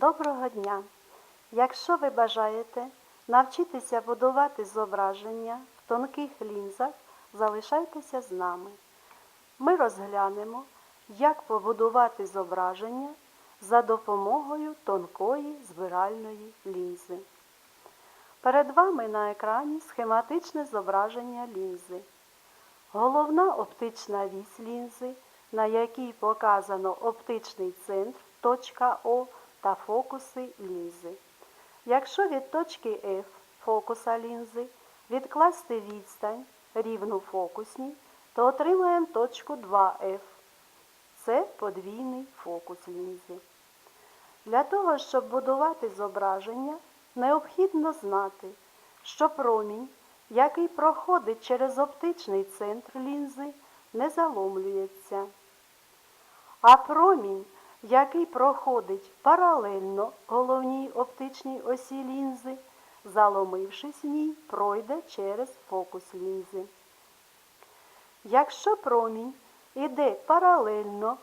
Доброго дня! Якщо ви бажаєте навчитися будувати зображення в тонких лінзах, залишайтеся з нами. Ми розглянемо, як побудувати зображення за допомогою тонкої збиральної лінзи. Перед вами на екрані схематичне зображення лінзи. Головна оптична вісь лінзи, на якій показано оптичний центр, точка О та фокуси лінзи. Якщо від точки F фокуса лінзи відкласти відстань рівну фокусній, то отримаємо точку 2F. Це подвійний фокус лінзи. Для того, щоб будувати зображення, необхідно знати, що промінь, який проходить через оптичний центр лінзи, не заломлюється. А промінь, який проходить паралельно головній оптичній осі лінзи, заломившись в ній, пройде через фокус лінзи. Якщо промінь іде паралельно,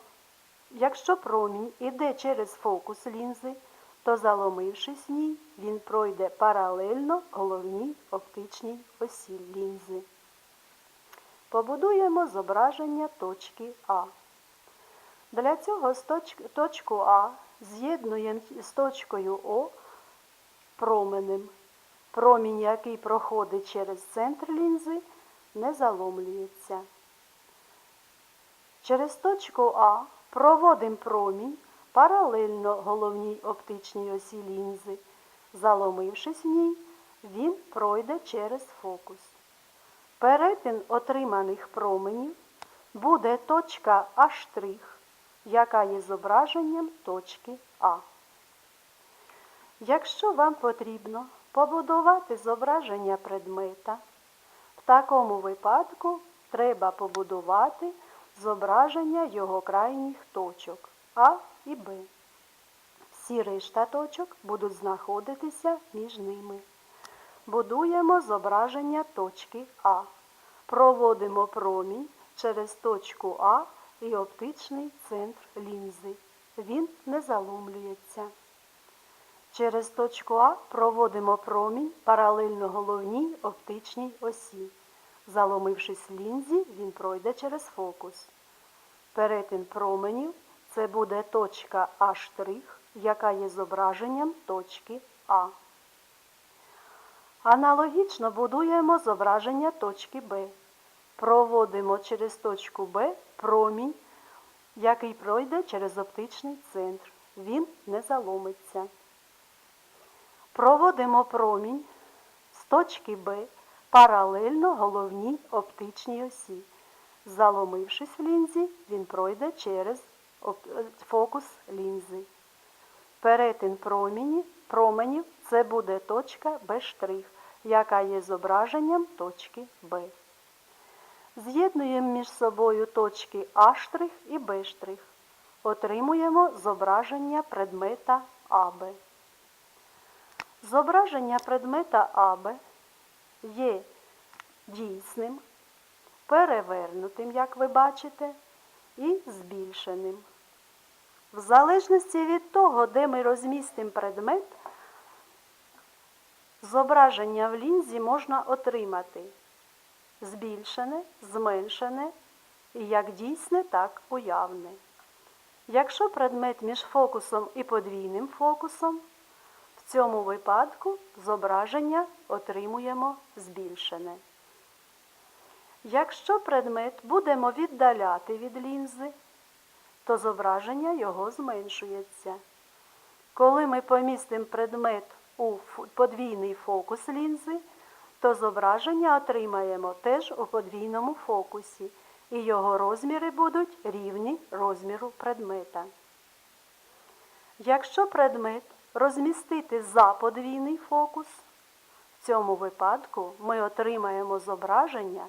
якщо промінь іде через фокус лінзи, то заломившись в ній, він пройде паралельно головній оптичній осі лінзи. Побудуємо зображення точки А. Для цього точку А з'єднуємо з точкою О променем. Промінь, який проходить через центр лінзи, не заломлюється. Через точку А проводимо промінь паралельно головній оптичній осі лінзи. Заломившись в ній, він пройде через фокус. Перетин отриманих променів буде точка А', яка є зображенням точки А. Якщо вам потрібно побудувати зображення предмета, в такому випадку треба побудувати зображення його крайніх точок А і Б. Всі решта точок будуть знаходитися між ними. Будуємо зображення точки А. Проводимо промінь через точку А і оптичний центр лінзи. Він не заломлюється. Через точку А проводимо промінь паралельно головній оптичній осі. Заломившись лінзі, він пройде через фокус. Перетин променів це буде точка А', яка є зображенням точки А. Аналогічно будуємо зображення точки Б. Проводимо через точку Б промінь, який пройде через оптичний центр. Він не заломиться. Проводимо промінь з точки Б паралельно головній оптичній осі. Заломившись в лінзі, він пройде через е, фокус лінзи. Перетин промені, променів це буде точка Б', яка є зображенням точки Б. З'єднуємо між собою точки А' і Б'. Отримуємо зображення предмета АБ. Зображення предмета АБ є дійсним, перевернутим, як ви бачите, і збільшеним. В залежності від того, де ми розмістимо предмет, зображення в лінзі можна отримати збільшене, зменшене і як дійсне, так уявне. Якщо предмет між фокусом і подвійним фокусом, в цьому випадку зображення отримуємо збільшене. Якщо предмет будемо віддаляти від лінзи, то зображення його зменшується. Коли ми помістимо предмет у подвійний фокус лінзи, то зображення отримаємо теж у подвійному фокусі, і його розміри будуть рівні розміру предмета. Якщо предмет розмістити за подвійний фокус, в цьому випадку ми отримаємо зображення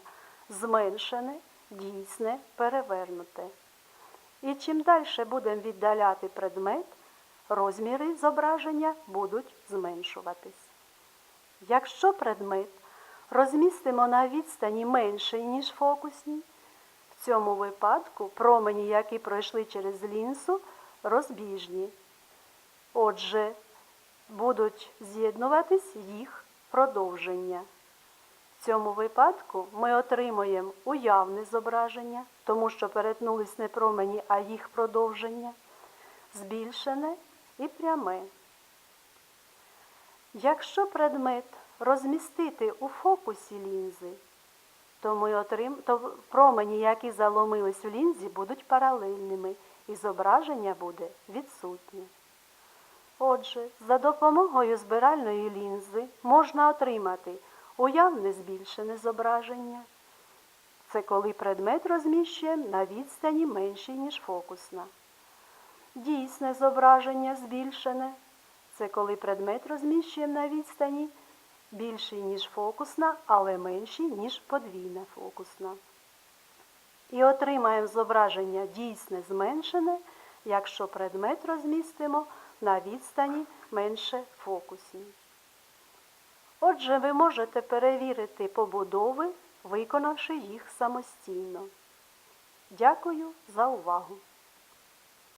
зменшене, дійсне, перевернуте. І чим далі будемо віддаляти предмет, розміри зображення будуть зменшуватись. Якщо предмет розмістимо на відстані менший, ніж фокусній, в цьому випадку промені, які пройшли через лінзу, розбіжні. Отже, будуть з'єднуватись їх продовження. В цьому випадку ми отримуємо уявне зображення, тому що перетнулись не промені, а їх продовження, збільшене і пряме. Якщо предмет розмістити у фокусі лінзи, то, ми отрим... то промені, які заломились у лінзі, будуть паралельними, і зображення буде відсутнє. Отже, за допомогою збиральної лінзи можна отримати уявне збільшене зображення. Це коли предмет розміщуємо на відстані меншій, ніж фокусна. Дійсне зображення збільшене. Це коли предмет розміщуємо на відстані більшій, ніж фокусна, але меншій, ніж подвійна фокусна. І отримаємо зображення дійсне зменшене, якщо предмет розмістимо на відстані менше фокусній. Отже, ви можете перевірити побудови, виконавши їх самостійно. Дякую за увагу!